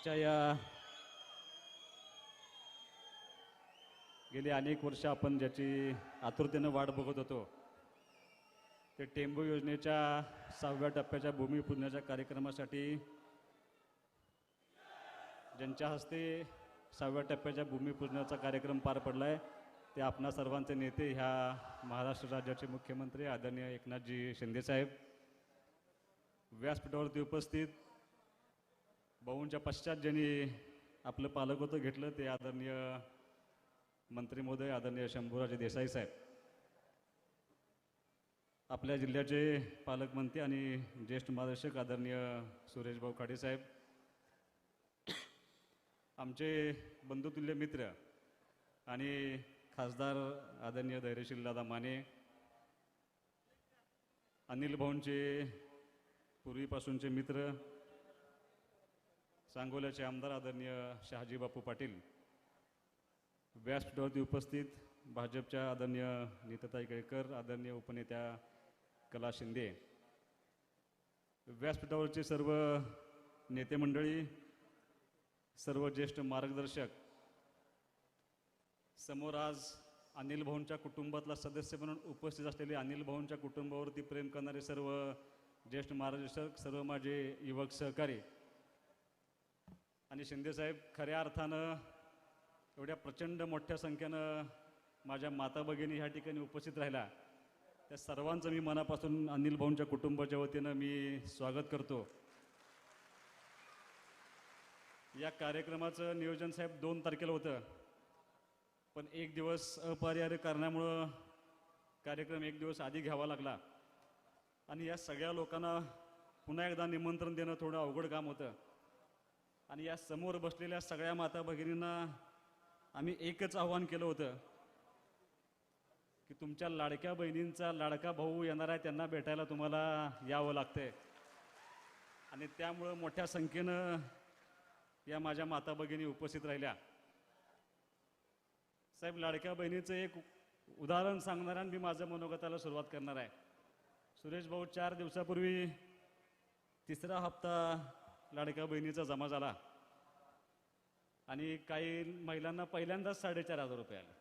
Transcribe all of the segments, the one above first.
मागच्या या गेली अनेक वर्ष आपण ज्याची आतुरतेनं वाट बघत होतो ते टेंबू योजनेच्या सहाव्या टप्प्याच्या भूमिपूजनाच्या कार्यक्रमासाठी ज्यांच्या हस्ते सहाव्या टप्प्याच्या भूमिपूजनाचा कार्यक्रम पार पडला आहे ते आपणा सर्वांचे नेते ह्या महाराष्ट्र राज्याचे मुख्यमंत्री आदरणीय एकनाथजी शिंदेसाहेब व्यासपीठावरती उपस्थित भाऊंच्या पश्चात ज्यांनी आपलं पालकत्व घेतलं ते आदरणीय मंत्री महोदय आदरणीय शंभूराजे देसाई साहेब. आपल्या जिल्ह्याचे पालकमंत्री आणि ज्येष्ठ मार्गदर्शक आदरणीय सुरेशभाऊ खाडे साहेब. आमचे बंधुतुल्य मित्र आणि खासदार आदरणीय धैर्यशील दादा माने अनिल भाऊंचे पूर्वीपासूनचे मित्र सांगोल्याचे आमदार आदरणीय शहाजी बापू पाटील व्यासपीठावरती उपस्थित भाजपच्या आदरणीय नीतताई केळकर आदरणीय उपनेत्या कला शिंदे व्यासपीठावरचे सर्व नेते मंडळी सर्व ज्येष्ठ मार्गदर्शक समोर आज अनिल भाऊंच्या कुटुंबातला सदस्य म्हणून उपस्थित असलेले अनिल भाऊंच्या कुटुंबावरती प्रेम करणारे सर्व ज्येष्ठ मार्गदर्शक सर्व माझे युवक सहकारी आणि शिंदेसाहेब खऱ्या अर्थानं एवढ्या प्रचंड मोठ्या संख्येनं माझ्या माता भगिनी ह्या ठिकाणी उपस्थित राहिल्या. त्या सर्वांचं मी मनापासून अनिल भाऊंच्या कुटुंबाच्या वतीनं मी स्वागत करतो. या कार्यक्रमाचं नियोजन साहेब दोन तारखेला होतं. पण एक दिवस अपरिहार्य कारणामुळं कार्यक्रम एक दिवस आधी घ्यावा लागला. आणि या सगळ्या लोकांना पुन्हा एकदा निमंत्रण देणं थोडं अवघड काम होतं. आणि या समोर बसलेल्या सगळ्या माता भगिनींना आम्ही एकच आव्हान केलं होतं की तुमच्या लाडक्या बहिणींचा लाडका भाऊ येणार आहे त्यांना भेटायला तुम्हाला यावं लागतंय. आणि त्यामुळं मोठ्या संख्येनं या माझ्या माता भगिनी उपस्थित राहिल्या. साहेब लाडक्या बहिणीचं एक उदाहरण सांगणार आणि मी माझं मनोगताला सुरुवात करणार आहे. सुरेश भाऊ चार दिवसापूर्वी तिसरा हप्ता लाडक्या बहिणीचा जमा झाला. आणि काही महिलांना पहिल्यांदाच साडेचार हजार रुपये आले.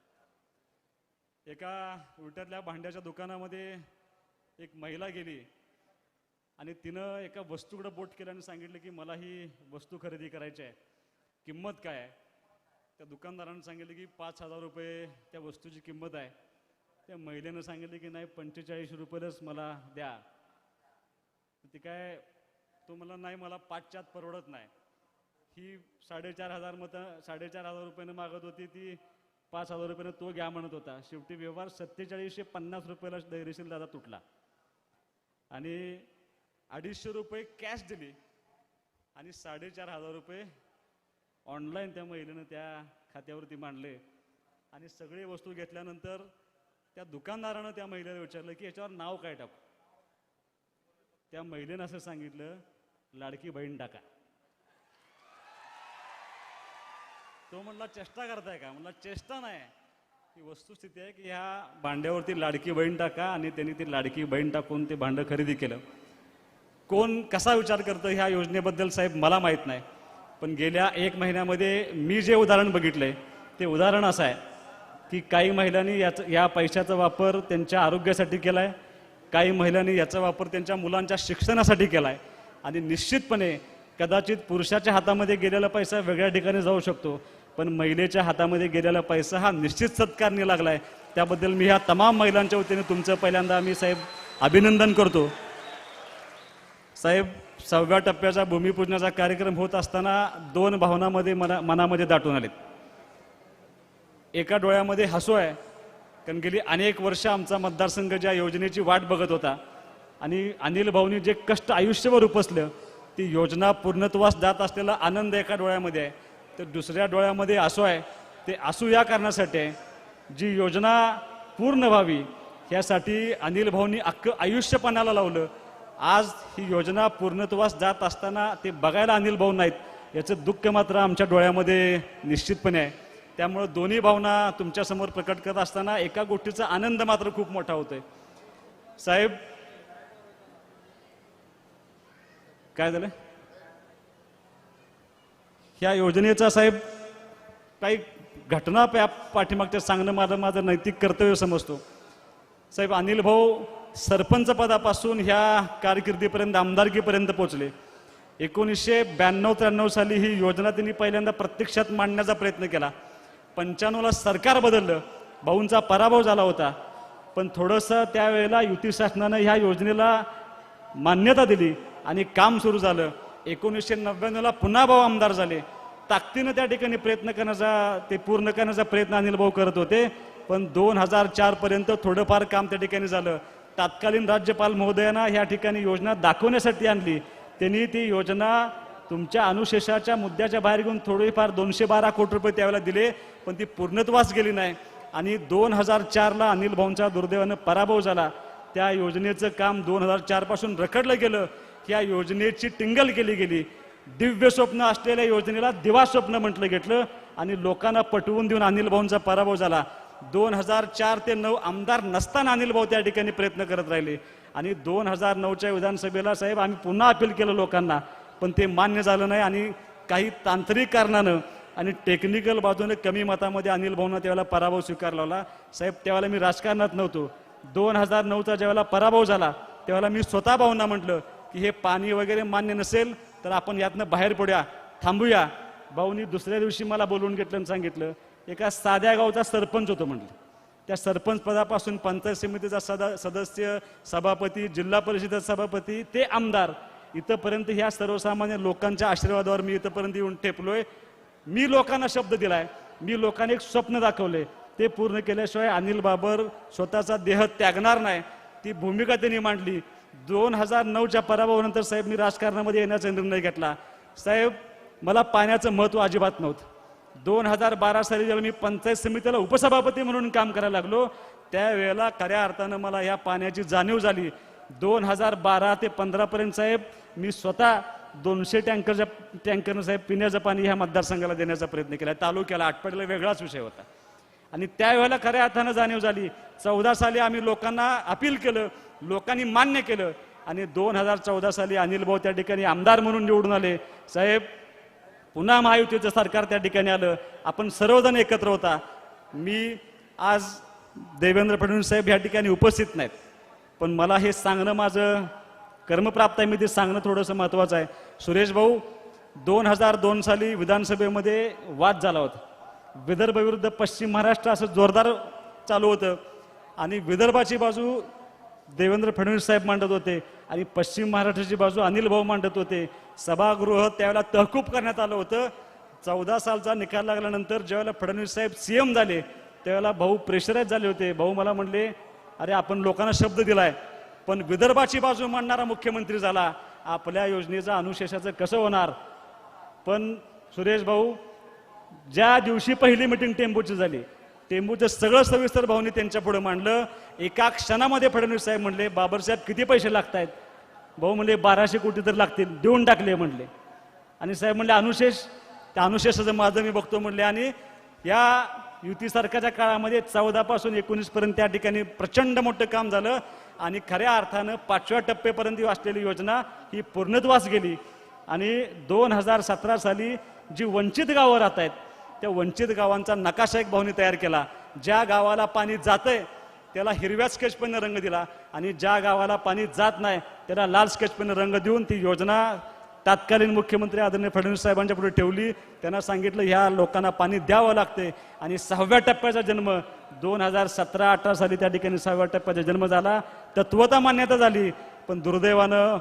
एका उलट्यातल्या भांड्याच्या दुकानामध्ये एक महिला गेली आणि तिनं एका वस्तूकडं बोट केलं आणि सांगितलं की मला ही वस्तू खरेदी करायची आहे. किंमत काय आहे? त्या दुकानदारानं सांगितलं की पाच हजार रुपये त्या वस्तूची किंमत आहे. त्या महिलेनं सांगितलं की नाही पंचेचाळीस रुपयेच मला द्या. ती काय तो मला नाही मला पाचच्यात परवडत नाही. ही साडेचार हजार मतं साडेचार हजार रुपयानं मागत होती ती पाच हजार रुपयानं तो घ्या म्हणत होता. शेवटी व्यवहार सत्तेचाळीसशे पन्नास रुपयाला धैर्यशील दादा तुटला. आणि अडीचशे रुपये कॅश दिली आणि साडेचार हजार रुपये ऑनलाईन त्या महिलेनं त्या खात्यावरती मांडले. आणि सगळी वस्तू घेतल्यानंतर त्या दुकानदारानं त्या महिलेला विचारलं की याच्यावर नाव काय टाकू? त्या महिलेनं असं सांगितलं लाडकी बहीण टाका तो म्हणला चेष्टा करताय का? म्हणला चेष्टा नाही. ही वस्तुस्थिती आहे की ह्या भांड्यावरती लाडकी बहीण टाका आणि त्यांनी ती लाडकी बहीण टाकून ते भांडं खरेदी केलं. कोण कसा विचार करतं ह्या योजनेबद्दल साहेब मला माहीत नाही. पण गेल्या एक महिन्यामध्ये मी जे उदाहरण बघितलंय ते उदाहरण असं आहे की काही महिलांनी याचा या पैशाचा वापर त्यांच्या आरोग्यासाठी केला आहे काही महिलांनी याचा वापर त्यांच्या मुलांच्या शिक्षणासाठी केला आहे आणि निश्चितपणे कदाचित पुरुषाच्या हातामध्ये गेलेला पैसा वेगळ्या ठिकाणी जाऊ शकतो पण महिलेच्या हातामध्ये गेलेला पैसा हा निश्चित सत्कारणी लागला आहे त्याबद्दल मी ह्या तमाम महिलांच्या वतीने तुमचं पहिल्यांदा मी साहेब अभिनंदन करतो. साहेब सहाव्या टप्प्याचा भूमिपूजनाचा कार्यक्रम होत असताना दोन भावनामध्ये मना मनामध्ये दाटून आलेत. एका डोळ्यामध्ये हसू आहे कारण गेली अनेक वर्ष आमचा मतदारसंघ ज्या योजनेची वाट बघत होता आणि अनिल भाऊनी जे कष्ट आयुष्यभर उपसलं ती योजना पूर्णत्वास जात असलेला आनंद एका डोळ्यामध्ये आहे. तर दुसऱ्या डोळ्यामध्ये असू आहे ते असू या कारणासाठी आहे जी योजना पूर्ण व्हावी यासाठी अनिल भाऊनी अख्खं आयुष्यपणाला लावलं. आज ही योजना पूर्णत्वास जात असताना ते बघायला अनिल भाऊ नाहीत याचं दुःख मात्र आमच्या डोळ्यामध्ये निश्चितपणे आहे. त्यामुळं दोन्ही भावना तुमच्यासमोर प्रकट करत असताना एका गोष्टीचा आनंद मात्र खूप मोठा होतोय. साहेब काय झालं? ह्या योजनेचा साहेब काही घटना पा पाठीमागच्या सांगणं माझं माझं नैतिक कर्तव्य समजतो. साहेब अनिल भाऊ सरपंच पदापासून ह्या कारकिर्दीपर्यंत आमदारकीपर्यंत पोहोचले. एकोणीसशे ब्याण्णव त्र्याण्णव साली ही योजना त्यांनी पहिल्यांदा प्रत्यक्षात मांडण्याचा प्रयत्न केला. पंच्याण्णवला सरकार बदललं भाऊंचा पराभव झाला होता. पण थोडंसं त्यावेळेला युती शासनानं ह्या योजनेला मान्यता दिली. आणि काम सुरू झालं. एकोणीसशे नव्याण्णवला पुन्हा भाऊ आमदार झाले. ताकदीनं त्या ठिकाणी प्रयत्न करण्याचा ते पूर्ण करण्याचा प्रयत्न अनिल भाऊ करत होते. पण दोन हजार चार पर्यंत थोडंफार काम त्या ठिकाणी झालं. तात्कालीन राज्यपाल महोदयांना ह्या ठिकाणी योजना दाखवण्यासाठी आणली. त्यांनी ती योजना तुमच्या अनुशेषाच्या मुद्द्याच्या बाहेर घेऊन थोडीफार दोनशे बारा कोटी रुपये त्यावेळेला दिले पण ती पूर्णत्वास गेली नाही. आणि दोन हजार चारला अनिल भाऊंचा दुर्दैवानं पराभव झाला. त्या योजनेचं काम दोन हजार चारपासून रखडलं गेलं या योजनेची टिंगल केली गेली. दिव्य स्वप्न असलेल्या योजनेला दिवा स्वप्न म्हटलं घेतलं आणि लोकांना पटवून देऊन अनिल भाऊंचा पराभव झाला. दोन हजार चार ते नऊ आमदार नसताना अनिल भाऊ त्या ठिकाणी प्रयत्न करत राहिले. आणि दोन हजार नऊच्या विधानसभेला साहेब आम्ही पुन्हा अपील केलं लोकांना पण ते मान्य झालं नाही आणि काही तांत्रिक कारणानं आणि टेक्निकल बाजूने कमी मतामध्ये अनिल भाऊंना त्यावेळेला पराभव स्वीकारला होता. साहेब त्यावेळेला मी राजकारणात नव्हतो. दोन हजार नऊचा ज्यावेळेला पराभव झाला त्यावेळेला मी स्वतः भाऊंना म्हटलं की हे पाणी वगैरे मान्य नसेल तर आपण यातनं बाहेर पडूया थांबूया. भाऊनी दुसऱ्या दिवशी मला बोलवून घेतलं आणि सांगितलं एका साध्या गावचा सरपंच होतो म्हटलं. त्या सरपंच पदापासून पंचायत समितीचा सदा सदस्य सभापती जिल्हा परिषदेचा सभापती ते आमदार. इथंपर्यंत ह्या सर्वसामान्य लोकांच्या आशीर्वादावर मी इथंपर्यंत येऊन ठेपलोय. मी लोकांना शब्द दिलाय. मी लोकांना एक स्वप्न दाखवले ते पूर्ण केल्याशिवाय अनिल बाबर स्वतःचा देह त्यागणार नाही. ती भूमिका त्यांनी मांडली. दोन हजार नऊच्या पराभवानंतर साहेब मी राजकारणामध्ये येण्याचा निर्णय घेतला. साहेब मला पाण्याचं महत्त्व अजिबात नव्हतं. दोन हजार बारा साली जेव्हा मी पंचायत समितीला उपसभापती म्हणून काम करायला लागलो त्यावेळेला खऱ्या अर्थानं मला या पाण्याची जाणीव झाली. दोन हजार बारा ते पंधरापर्यंत साहेब मी स्वतः दोनशे टँकरच्या टँकरनं साहेब पिण्याचं पाणी ह्या मतदारसंघाला देण्याचा प्रयत्न केला. तालुक्याला आटपाडीला वेगळाच विषय होता. आणि त्यावेळेला खऱ्या अर्थानं जाणीव झाली. चौदा साली आम्ही लोकांना अपील केलं लोकांनी मान्य केलं आणि दोन हजार चौदा साली अनिल भाऊ त्या ठिकाणी आमदार म्हणून निवडून आले. साहेब पुन्हा महायुतीचं सरकार त्या ठिकाणी आलं. आपण सर्वजण एकत्र होता. मी आज देवेंद्र फडणवीस साहेब या ठिकाणी उपस्थित नाहीत. पण मला हे सांगणं माझं कर्मप्राप्त आहे मी ते सांगणं थोडंसं महत्त्वाचं आहे. सुरेश भाऊ दोन हजार दोन साली विधानसभेमध्ये वाद झाला होता. विदर्भ विरुद्ध पश्चिम महाराष्ट्र असं जोरदार चालू होतं. आणि विदर्भाची बाजू देवेंद्र फडणवीस साहेब मांडत होते आणि पश्चिम महाराष्ट्राची बाजू अनिल भाऊ मांडत होते. सभागृह त्यावेळेला तहकूब करण्यात आलं होतं. चौदा सालचा निकाल लागल्यानंतर ज्यावेळेला फडणवीस साहेब सीएम झाले त्यावेळेला भाऊ प्रेशराईज झाले होते. भाऊ मला म्हणले अरे आपण लोकांना शब्द दिलाय पण विदर्भाची बाजू मांडणारा मुख्यमंत्री झाला. आपल्या योजनेचा अनुशेषाचं कसं होणार? पण सुरेश भाऊ ज्या दिवशी पहिली मिटिंग टेंबूची झाली टेंबूचं सगळं सविस्तर भाऊनी त्यांच्या पुढे मांडलं. एका क्षणामध्ये फडणवीस साहेब म्हणले बाबरसाहेब किती पैसे लागत आहेत भाऊ म्हणले बाराशे कोटी तर लागतील. देऊन टाकले म्हणले. आणि साहेब म्हणले अनुशेष त्या अनुशेषाचं माझं मी बघतो म्हणले. आणि या युती सरकारच्या काळामध्ये चौदापासून एकोणीसपर्यंत एकोणीस पर्यंत त्या ठिकाणी प्रचंड मोठं काम झालं. आणि खऱ्या अर्थानं पाचव्या टप्प्यापर्यंत असलेली योजना ही पूर्णत्वास गेली. आणि दोन हजार सतरा साली जी वंचित गावं राहत आहेत त्या वंचित गावांचा नकाशा एक भाऊनी तयार केला. ज्या गावाला पाणी जातंय त्याला हिरव्या स्केचपेननं रंग दिला आणि ज्या गावाला पाणी जात नाही त्याला लाल स्केचपेननं रंग देऊन ती योजना तत्कालीन मुख्यमंत्री आदरणीय फडणवीस साहेबांच्या पुढे ठेवली. त्यांना सांगितलं ह्या लोकांना पाणी द्यावं लागते आणि सहाव्या टप्प्याचा जन्म दोन हजार सतरा अठरा साली त्या ठिकाणी सहाव्या टप्प्याचा जन्म झाला. तत्वता मान्यता झाली पण दुर्दैवानं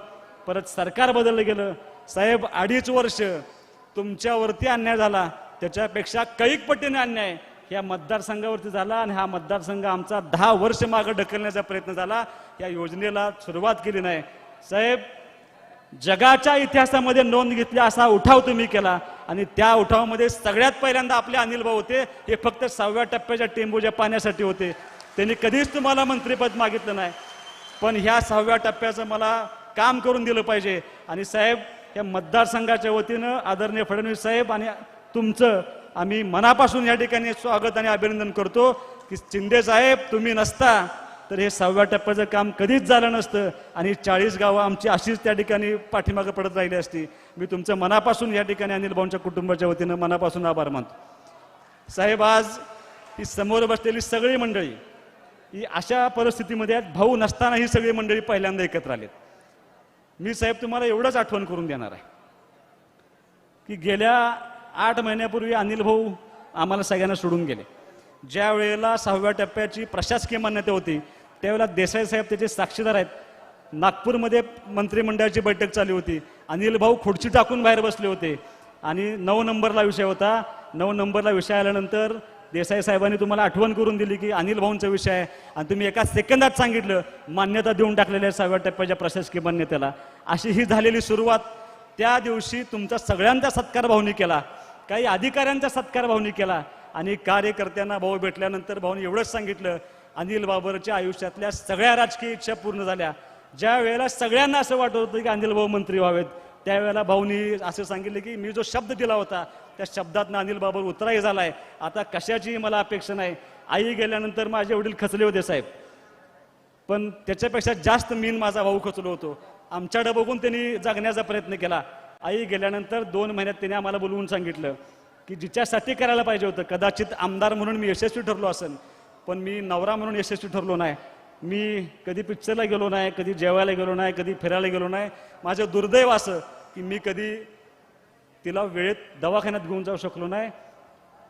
परत सरकार बदललं गेलं. साहेब अडीच वर्ष तुमच्यावरती अन्याय झाला. त्याच्यापेक्षा कैक पटीने अन्याय. या मतदारसंघावरती झाला आणि हा मतदारसंघ आमचा दहा वर्ष मागं ढकलण्याचा प्रयत्न झाला. या योजनेला सुरुवात केली नाही. साहेब जगाच्या इतिहासामध्ये नोंद घेतली असा उठाव तुम्ही केला आणि त्या उठावामध्ये सगळ्यात पहिल्यांदा आपले अनिल भाऊ होते. हे फक्त सहाव्या टप्प्याच्या टेंबूच्या पाण्यासाठी होते. त्यांनी कधीच तुम्हाला मंत्रिपद मागितलं नाही. पण ह्या सहाव्या टप्प्याचं मला काम करून दिलं पाहिजे. आणि साहेब या मतदारसंघाच्या वतीनं आदरणीय फडणवीस साहेब आणि तुमचं आम्ही मनापासून या ठिकाणी स्वागत आणि अभिनंदन करतो की शिंदे साहेब तुम्ही नसता तर हे सहाव्या टप्प्याचं काम कधीच झालं नसतं आणि चाळीस गावं आमची अशीच त्या ठिकाणी पाठीमागं पडत राहिली असती. मी तुमचं मनापासून या ठिकाणी अनिल भाऊंच्या कुटुंबाच्या वतीनं मनापासून आभार मानतो. साहेब आज ही समोर बसलेली सगळी मंडळी ही अशा परिस्थितीमध्ये आहेत भाऊ नसताना ही सगळी मंडळी पहिल्यांदा एकत्र आलेत. मी साहेब तुम्हाला एवढंच आठवण करून देणार आहे की गेल्या आठ महिन्यापूर्वी अनिल भाऊ आम्हाला सगळ्यांना सोडून गेले. ज्या वेळेला सहाव्या टप्प्याची प्रशासकीय मान्यता होती त्यावेळेला देसाई साहेब त्याचे साक्षीदार आहेत. नागपूरमध्ये मंत्रिमंडळाची बैठक चालू होती. अनिल भाऊ खुर्ची टाकून बाहेर बसले होते. आणि नऊ नंबरला विषय होता. नऊ नंबरला विषय आल्यानंतर देसाई साहेबांनी तुम्हाला आठवण करून दिली की अनिल भाऊंचा विषय आहे. आणि तुम्ही एका सेकंदात सांगितलं मान्यता देऊन टाकलेल्या आहे सहाव्या टप्प्याच्या प्रशासकीय मान्यतेला. अशी ही झालेली सुरुवात त्या दिवशी तुमचा सगळ्यांचा सत्कार भाऊनी केला काही अधिकाऱ्यांचा सत्कार भाऊनी केला आणि कार्यकर्त्यांना भाऊ भेटल्यानंतर भाऊनी एवढंच सांगितलं अनिल बाबरच्या आयुष्यातल्या सगळ्या राजकीय इच्छा पूर्ण झाल्या. ज्या वेळेला सगळ्यांना असं वाटत होतं की अनिल भाऊ मंत्री व्हावेत त्यावेळेला भाऊनी असं सांगितलं की मी जो शब्द दिला होता त्या शब्दात अनिल बाबर उतराही झालाय. आता कशाचीही मला अपेक्षा नाही. आई गेल्यानंतर माझे वडील खचले होते साहेब. पण त्याच्यापेक्षा जास्त मीन माझा भाऊ खचलो होतो. आमच्याकडे बघून त्यांनी जगण्याचा प्रयत्न केला. आई गेल्यानंतर दोन महिन्यात त्यांनी आम्हाला बोलवून सांगितलं की जिच्यासाठी करायला पाहिजे होतं कदाचित आमदार म्हणून मी यशस्वी ठरलो असेल पण मी नवरा म्हणून यशस्वी ठरलो नाही. मी कधी पिक्चरला गेलो नाही कधी जेवायला गेलो नाही कधी फिरायला गेलो नाही. माझं दुर्दैव असं की मी कधी तिला वेळेत दवाखान्यात घेऊन जाऊ शकलो नाही.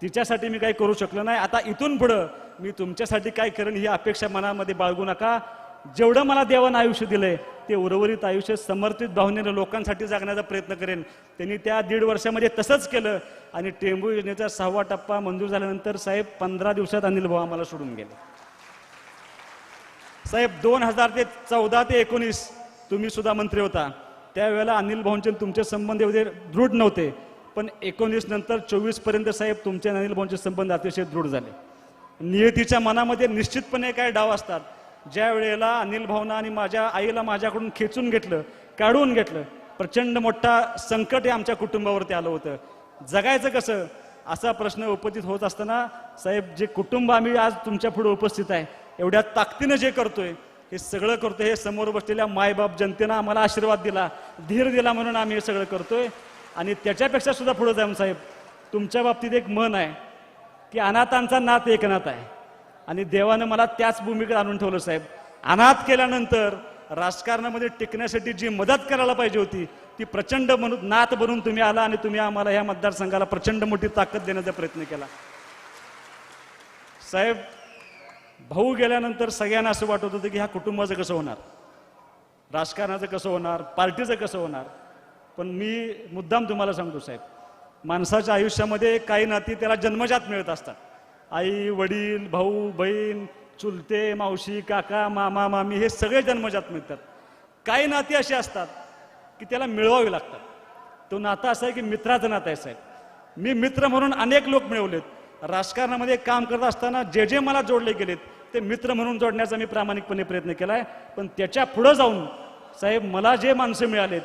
तिच्यासाठी मी काही करू शकलो नाही. आता इथून पुढं मी तुमच्यासाठी काय करेन ही अपेक्षा मनामध्ये बाळगू नका. जेवढं मला देवानं आयुष्य दिलंय ते उर्वरित आयुष्य समर्पित भावनेनं लोकांसाठी जगण्याचा प्रयत्न करेन. त्यांनी त्या दीड वर्षामध्ये तसंच केलं आणि टेंबू योजनेचा सहावा टप्पा मंजूर झाल्यानंतर साहेब पंधरा दिवसात अनिल भाऊ आम्हाला सोडून गेले. साहेब दोन हजार ते चौदा ते एकोणीस तुम्ही सुद्धा मंत्री होता. त्यावेळेला अनिल भाऊंचे तुमचे संबंध एवढे दृढ नव्हते. पण एकोणीस नंतर चोवीसपर्यंत साहेब तुमचे अनिल भाऊंचे संबंध अतिशय दृढ झाले. नियतीच्या मनामध्ये निश्चितपणे काय डाव असतात ज्या वेळेला अनिल भावना आणि माझ्या आईला माझ्याकडून खेचून घेतलं काढून घेतलं प्रचंड मोठा संकट हे आमच्या कुटुंबावरती आलं होतं. जगायचं कसं? असा प्रश्न उपस्थित होत असताना साहेब जे कुटुंब आम्ही आज तुमच्यापुढे उपस्थित आहे एवढ्या ताकदीनं जे करतोय हे सगळं करतोय हे समोर बसलेल्या मायबाप जनतेनं आम्हाला आशीर्वाद दिला धीर दिला म्हणून आम्ही हे सगळं करतोय. आणि त्याच्यापेक्षा सुद्धा पुढे जाऊन साहेब तुमच्या बाबतीत एक मन आहे की अनाथांचा नात एकनाथ आहे. आणि देवानं मला त्याच भूमिकेत आणून ठेवलं साहेब. अनाथ केल्यानंतर राजकारणामध्ये टिकण्यासाठी जी मदत करायला पाहिजे होती ती प्रचंड म्हणून नात बनून तुम्ही आला आणि तुम्ही आम्हाला ह्या मतदारसंघाला प्रचंड मोठी ताकद देण्याचा प्रयत्न केला. साहेब भाऊ गेल्यानंतर सगळ्यांना असं वाटत होतं की ह्या कुटुंबाचं कसं होणार? राजकारणाचं कसं होणार? पार्टीचं कसं होणार? पण मी मुद्दाम तुम्हाला सांगतो साहेब. माणसाच्या आयुष्यामध्ये काही नाती त्याला जन्मजात मिळत असतात. आई वडील भाऊ बहीण चुलते मावशी काका मामा मामी हे सगळे जन्मजात मिळतात. काही नाती अशी असतात की त्याला मिळवावी लागतात. तो नाता असा आहे की मित्राचं नातं आहे साहेब. मी मित्र म्हणून अनेक लोक मिळवलेत. राजकारणामध्ये काम करत असताना जे जे मला जोडले गेलेत ते मित्र म्हणून जोडण्याचा मी प्रामाणिकपणे प्रयत्न केलाय. पण त्याच्या पुढं जाऊन साहेब मला जे माणसं मिळालेत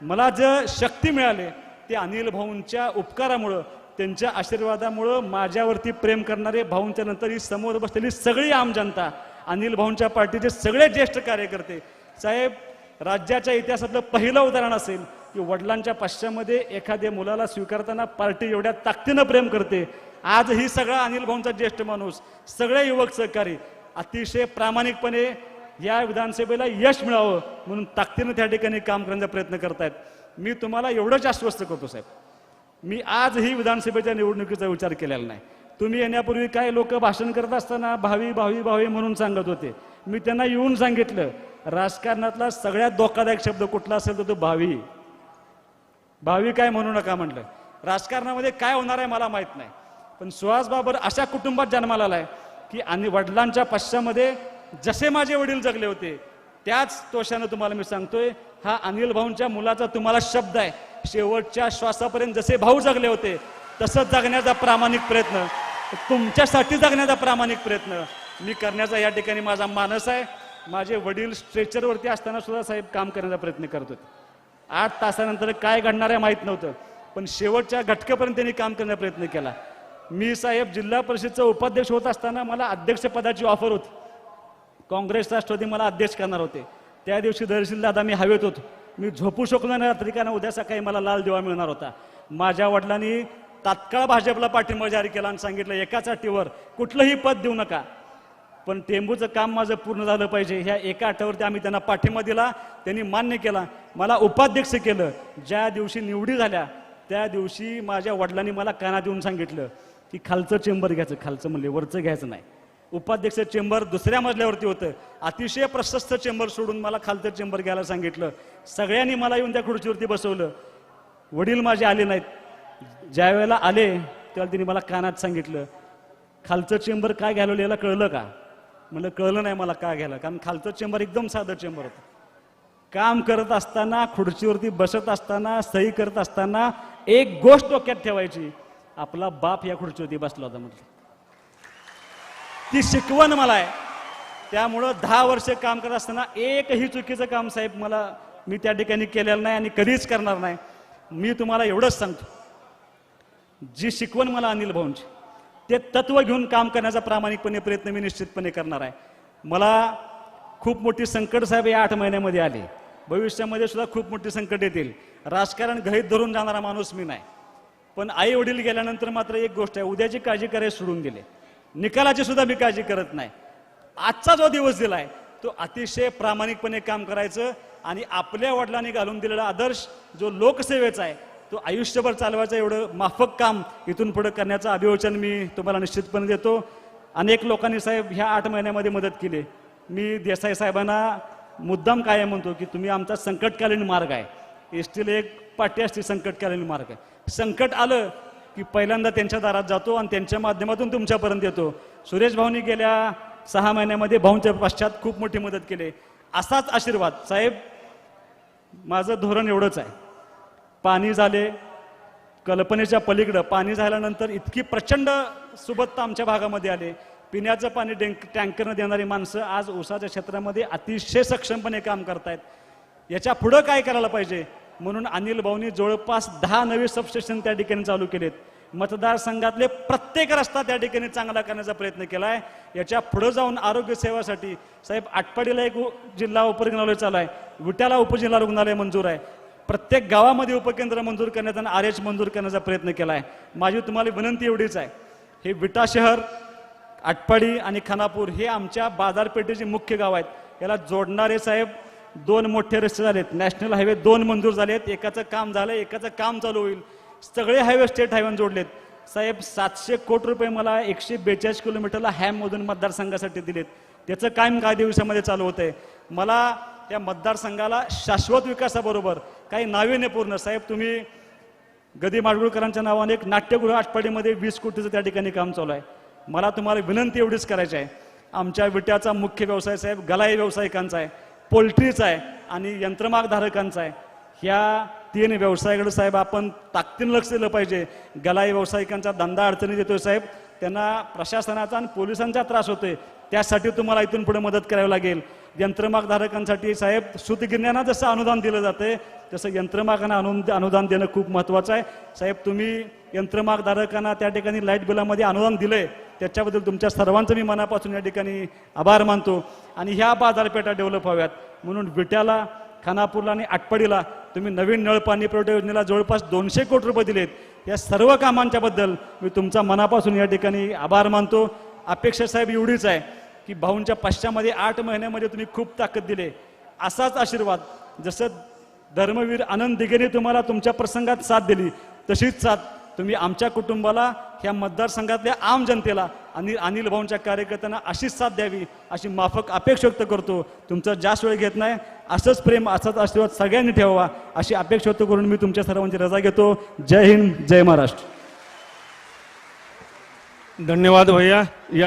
मला जे शक्ती मिळाले ते अनिल भाऊंच्या उपकारामुळं त्यांच्या आशीर्वादामुळं माझ्यावरती प्रेम करणारे भाऊंच्या नंतर ही समोर बसलेली सगळी आम जनता अनिल भाऊंच्या पार्टीचे सगळे ज्येष्ठ कार्यकर्ते. साहेब राज्याच्या इतिहासातलं पहिलं उदाहरण असेल की वडिलांच्या पाश्च्यामध्ये एखाद्या मुलाला स्वीकारताना पार्टी एवढ्या ताकदीनं प्रेम करते. आज ही सगळा अनिल भाऊंचा ज्येष्ठ माणूस सगळे युवक सहकारी अतिशय प्रामाणिकपणे या विधानसभेला यश मिळावं म्हणून ताकदीनं त्या ठिकाणी काम करण्याचा प्रयत्न करतायत. मी तुम्हाला एवढंच आश्वस्त करतो साहेब. मी आजही विधानसभेच्या निवडणुकीचा विचार केलेला नाही. तुम्ही येण्यापूर्वी काय लोक भाषण करत असताना भावी भावी भावी म्हणून सांगत होते. मी त्यांना येऊन सांगितलं राजकारणातला सगळ्यात धोकादायक शब्द कुठला असेल तर तो भावी. भावी काय म्हणू नका म्हटलं. राजकारणामध्ये काय होणार आहे मला माहीत नाही. पण सुहास बाबर अशा कुटुंबात जन्माला आलाय की आणि वडिलांच्या पश्चामध्ये जसे माझे वडील जगले होते त्याच तोषानं तुम्हाला मी सांगतोय हा अनिल भाऊंच्या मुलाचा तुम्हाला शब्द आहे. शेवटच्या श्वासापर्यंत जसे भाऊ जगले होते तसंच जगण्याचा प्रामाणिक प्रयत्न. तुमच्यासाठी जगण्याचा प्रामाणिक प्रयत्न. मी करण्याचा या ठिकाणी माझा मानस आहे. माझे वडील स्ट्रेचरवरती असताना सुद्धा साहेब काम करण्याचा प्रयत्न करत होते. आठ तासानंतर काय घडणार आहे माहीत नव्हतं पण शेवटच्या घटकेपर्यंत त्यांनी काम करण्याचा प्रयत्न केला. मी साहेब जिल्हा परिषदचा उपाध्यक्ष होत असताना मला अध्यक्षपदाची ऑफर होती. काँग्रेस राष्ट्रवादी मला अध्यक्ष करणार होते. त्या दिवशी दर्शील दादा मी हवेत होतो. मी झोपू शकलो नाही रात्री कारण उद्या सकाळी मला लाल दिवा मिळणार होता. माझ्या वडिलांनी तात्काळ भाजपला पाठिंबा जारी केला आणि सांगितलं एकाच अटीवर कुठलंही पद देऊ नका. पण टेंबूचं काम माझं पूर्ण झालं पाहिजे. ह्या एका आठवड्यावरती आम्ही त्यांना पाठिंबा दिला त्यांनी मान्य केला. मला उपाध्यक्ष केलं. ज्या दिवशी निवडी झाल्या त्या दिवशी माझ्या वडिलांनी मला कानात येऊन सांगितलं की खालचं चेंबर घ्यायचं. खालचं म्हणले वरचं घ्यायचं नाही. उपाध्यक्ष चेंबर दुसऱ्या मजल्यावरती होतं. अतिशय प्रशस्त चेंबर सोडून मला खालचं चेंबर घ्यायला सांगितलं. सगळ्यांनी मला येऊन त्या खुर्चीवरती बसवलं. वडील माझे आले नाहीत. ज्या वेळेला आले त्यावेळेला तिने मला कानात सांगितलं खालचं चेंबर काय घालवलं याला कळलं का? म्हणलं कळलं नाही मला काय घ्यायला कारण खालचं चेंबर एकदम साधं चेंबर होतं. काम करत असताना खुर्चीवरती बसत असताना सही करत असताना एक गोष्ट डोक्यात ठेवायची. आपला बाप या खुर्चीवरती बसला होता म्हटलं. ती शिकवण मला आहे. त्यामुळं दहा वर्ष काम करत असताना एकही चुकीचं काम साहेब मला मी त्या ठिकाणी केलेलं नाही आणि कधीच करणार नाही. मी तुम्हाला एवढंच सांगतो. जी शिकवण मला अनिल भाऊंची ते तत्व घेऊन काम करण्याचा प्रामाणिकपणे प्रयत्न मी निश्चितपणे करणार आहे. मला खूप मोठी संकट साहेब या आठ महिन्यामध्ये आली. भविष्यामध्ये सुद्धा खूप मोठी संकट येतील. राजकारण घरीत धरून जाणारा माणूस मी नाही. पण आई वडील गेल्यानंतर मात्र एक गोष्ट आहे उद्याची काळजी करायला सोडून दिली. निकालाची सुद्धा मी काळजी करत नाही. आजचा जो दिवस दिलाय तो अतिशय प्रामाणिकपणे काम करायचं आणि आपल्या वडिलांनी घालून दिलेला आदर्श जो लोकसेवेचा आहे तो आयुष्यभर चालवायचा एवढं माफक काम इथून पुढे करण्याचं अभिवचन मी तुम्हाला निश्चितपणे देतो. अनेक लोकांनी साहेब ह्या आठ महिन्यामध्ये मदत केली. मी देसाई साहेबांना मुद्दाम काय म्हणतो की तुम्ही आमचा संकटकालीन मार्ग आहे. एस टीला एक पाठी असते संकटकालीन मार्ग आहे. संकट आलं की पहिल्यांदा त्यांच्या दारात जातो आणि त्यांच्या माध्यमातून तुमच्यापर्यंत येतो. सुरेश भाऊनी गेल्या सहा महिन्यामध्ये भाऊंच्या पश्चात खूप मोठी मदत केली. असाच आशीर्वाद. साहेब माझं धोरण एवढंच आहे. पाणी झाले कल्पनेच्या पलीकडं पाणी झाल्यानंतर इतकी प्रचंड सुबत्ता आमच्या भागामध्ये आले. पिण्याचं पाणी डेंक टँकरनं देणारी माणसं आज ऊसाच्या क्षेत्रामध्ये अतिशय सक्षमपणे काम करतायत. याच्या पुढं काय करायला पाहिजे? म्हणून अनिल भाऊनी जवळपास दहा नवे सबस्टेशन त्या ठिकाणी चालू केलेत. मतदारसंघातले प्रत्येक रस्ता त्या ठिकाणी चांगला करण्याचा प्रयत्न केला आहे याच्यापुढे जाऊन आरोग्य सेवासाठी साहेब आटपाडीला एक जिल्हा उपरुग्णालय चालू आहे. विट्याला उपजिल्हा रुग्णालय मंजूर आहे. प्रत्येक गावामध्ये उपकेंद्र मंजूर करण्यात आणि आर एच मंजूर करण्याचा प्रयत्न केला आहे माझी तुम्हाला विनंती एवढीच आहे. हे विटा शहर आटपाडी आणि खानापूर हे आमच्या बाजारपेठेचे मुख्य गाव आहेत. याला जोडणारे साहेब दोन मोठे रस्ते झालेत. नॅशनल हायवे दोन मंजूर झालेत. एकाचं काम झालं एकाचं काम चालू होईल. सगळे हायवे स्टेट हायवे जोडलेत. साहेब सातशे कोटी रुपये मला एकशे बेचाळीस किलोमीटरला हॅममधून मतदारसंघासाठी दिलेत. त्याचं काम काही दिवसामध्ये चालू होतं आहे मला त्या मतदारसंघाला शाश्वत विकासाबरोबर काही नाविन्यपूर्ण साहेब तुम्ही गदी माडगुळकरांच्या नावाने एक नाट्यगृह आटपाडीमध्ये वीस कोटीचं त्या ठिकाणी काम चालू आहे. मला तुम्हाला विनंती एवढीच करायची आहे. आमच्या विट्याचा मुख्य व्यवसाय साहेब गलाई व्यावसायिकांचा आहे. पोल्ट्रीचा आहे आणि यंत्रमागधारकांचा आहे. ह्या तीन व्यवसायाकडे साहेब आपण ताकदीनं लक्ष दिलं पाहिजे. गलाई व्यावसायिकांचा धंदा अडचणी येतोय साहेब. त्यांना प्रशासनाचा आणि पोलिसांचा त्रास होतोय. त्यासाठी तुम्हाला इथून पुढे मदत करावी लागेल. यंत्रमागधारकांसाठी साहेब सुतगिरण्यांना जसं अनुदान दिलं जाते तसं यंत्रमागांना अनु अनुदान देणं खूप महत्त्वाचं आहे. साहेब तुम्ही यंत्रमागधारकांना त्या ठिकाणी लाइट बिलामध्ये अनुदान दिलंय त्याच्याबद्दल तुमच्या सर्वांचं मी मनापासून या ठिकाणी आभार मानतो. आणि ह्या बाजारपेठा डेव्हलप व्हाव्यात. म्हणून विट्याला खानापूरला आणि आटपाडीला तुम्ही नवीन नळ पाणी पुरवठा योजनेला जवळपास दोनशे कोटी रुपये दिलेत. या सर्व कामांच्याबद्दल मी तुमचा मनापासून या ठिकाणी आभार मानतो. अपेक्षा साहेब एवढीच आहे. की भाऊंच्या पश्चामध्ये आठ महिन्यामध्ये तुम्ही खूप ताकद दिले. असाच आशीर्वाद जसं धर्मवीर आनंद दिघेने तुम्हाला तुमच्या प्रसंगात साथ दिली तशीच साथ तुम्ही आमच्या कुटुंबाला ह्या मतदारसंघातल्या आम जनतेला आणि अनिल भाऊंच्या कार्यकर्त्यांना अशीच साथ द्यावी अशी माफक अपेक्षा व्यक्त करतो. तुमचा जास्त वेळ घेत नाही असंच प्रेम असाच आशीर्वाद सगळ्यांनी ठेवावा अशी अपेक्षा व्यक्त करून मी तुमच्या सर्वांची रजा घेतो. जय हिंद जय महाराष्ट्र. धन्यवाद भैया. या